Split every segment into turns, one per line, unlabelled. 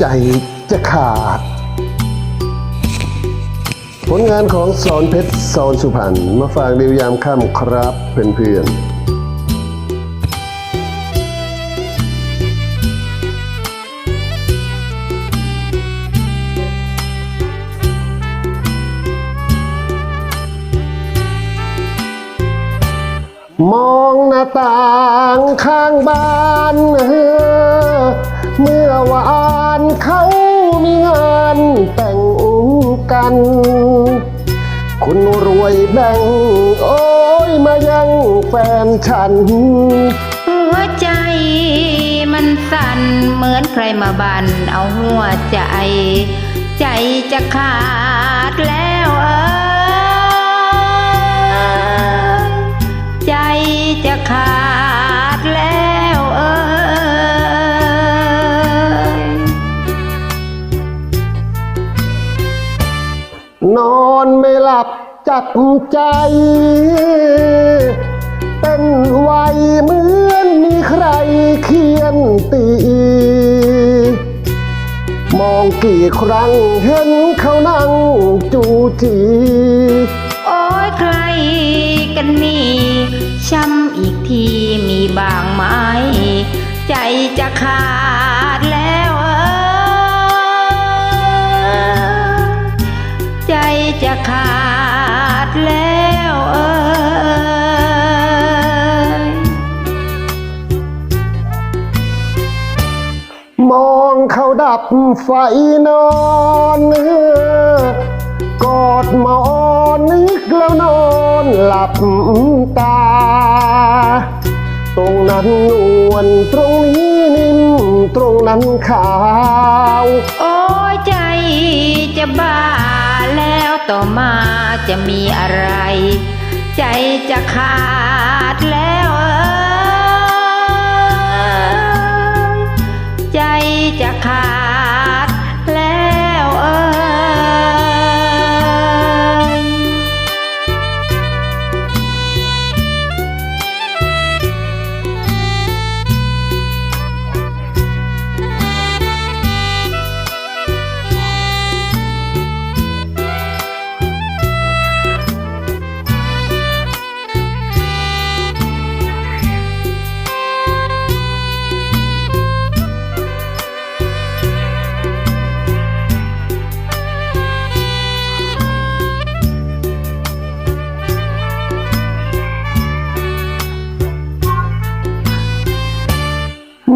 ใจจะขาด ผลงานของสอนเพชรสอนสุพรรณมาฝากเดียวยามค่ำครับเพื่อนๆมองหน้าต่างข้างบ้านเออเมื่อวานานเขามีงานแต่งกัน คุณรวยแบ่งโอ้ยมายังแฟนฉัน
หัวใจมันสั่นเหมือนใครมาบันเอาหัวใจ ใจจะขาด
นอนไม่หลับจับใจเต้นไวเหมือนมีใครเขียนตี มองกี่ครั้งเห็นเขานั่งจูจี
โอ้ยใครกันนี่ช้ำอีกทีมีบางไหม ใจจะขาดแล้ว ดั
บไฟนอนกอดหมอนนึกแล้วนอนหลับตา ตรงนั้นนวลตรงนี้นิ่มตรงนั้นขาว
โอ้ยใจจะบ้าแล้วต่อมาจะมีอะไร ใจจะขาดแล้ว จะขาด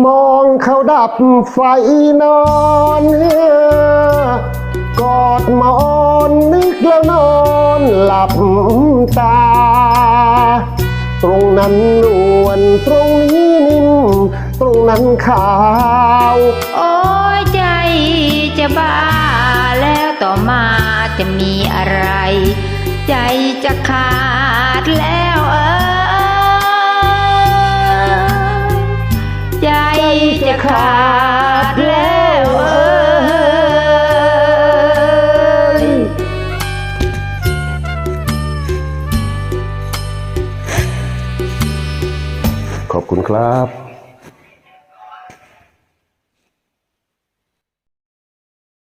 มองเขาดับไฟนอนกอดหมอนนึกแล้วนอนหลับตา ตรงนั้นนวลตรงนี้นิ่มตรงนั้นขาว
โอ้ยใจจะบ้าแล้วต่อมาจะมีอะไร ใจจะขาดแล้วเออ
ขอบคุณครับ